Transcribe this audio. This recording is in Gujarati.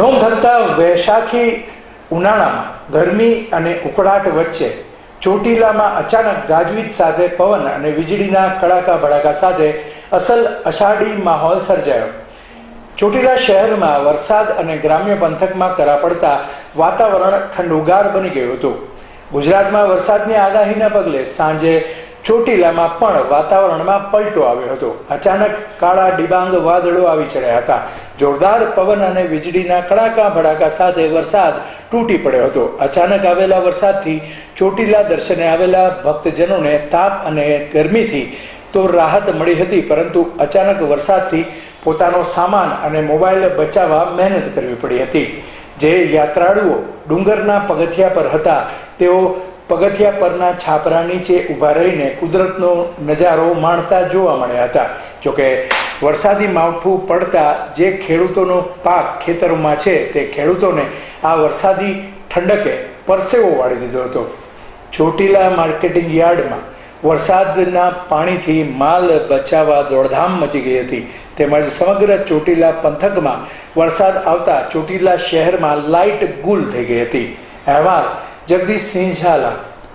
ધોમધકતા વૈશાખી, ઉનાળામાં ગરમી અને ઉકળાટ વચ્ચે ચોટીલામાં અચાનક ગાજવીજ સાથે પવન અને વીજળીના કડાકા ભડાકા સાથે અસલ અષાઢી માહોલ સર્જાયો. ચોટીલા શહેરમાં વરસાદ અને ગ્રામ્ય પંથકમાં કરા પડતા વાતાવરણ ઠંડુગાર બની ગયું હતું. ગુજરાતમાં વરસાદની આગાહીના પગલે સાંજે ચોટીલામાં પણ વાતાવરણમાં પલટો આવ્યો હતો. અચાનક કાળા ડિબાંગ વાદળો આવી ચડ્યા હતા. જોરદાર પવન અને વીજળીના કડાકા ભડાકા સાથે વરસાદ તૂટી પડ્યો હતો. અચાનક આવેલા વરસાદથી ચોટીલા દર્શને આવેલા ભક્તજનોને તાપ અને ગરમીથી તો રાહત મળી હતી, પરંતુ અચાનક વરસાદથી પોતાનો સામાન અને મોબાઈલ બચાવવા મહેનત કરવી પડી હતી. જે યાત્રાળુઓ ડુંગરના પગથિયા પર હતા, તેઓ પગથિયા પરના છાપરા નીચે ઊભા રહીને કુદરતનો નજારો માણતા જોવા મળ્યા હતા. જોકે વરસાદી માવઠું પડતા જે ખેડૂતોનો પાક ખેતરોમાં છે, તે ખેડૂતોને આ વરસાદી ઠંડકે પરસેવો વાળી દીધો હતો. ચોટીલા માર્કેટિંગ યાર્ડમાં વરસાદના પાણીથી માલ બચાવવા દોડધામ મચી ગઈ હતી. તેમજ સમગ્ર ચોટીલા પંથકમાં વરસાદ આવતા ચોટીલા શહેરમાં લાઇટ ગુલ થઈ ગઈ હતી. અહેવાલ જગદીશસિંહ ઝાલા